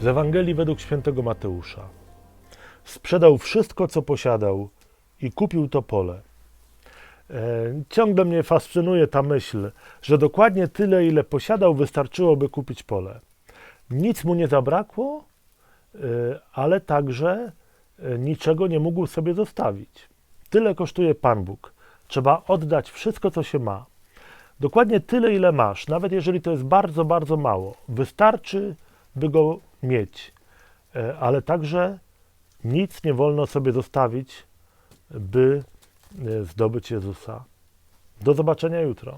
Z Ewangelii według świętego Mateusza. Sprzedał wszystko, co posiadał i kupił to pole. E, Ciągle mnie fascynuje ta myśl, że dokładnie tyle, ile posiadał, wystarczyłoby kupić pole. Nic mu nie zabrakło, e, ale także e, niczego nie mógł sobie zostawić. Tyle kosztuje Pan Bóg. Trzeba oddać wszystko, co się ma. Dokładnie tyle, ile masz, nawet jeżeli to jest bardzo, bardzo mało. Wystarczy, by go mieć, E, ale także nic nie wolno sobie zostawić, by e, zdobyć Jezusa. Do zobaczenia jutro.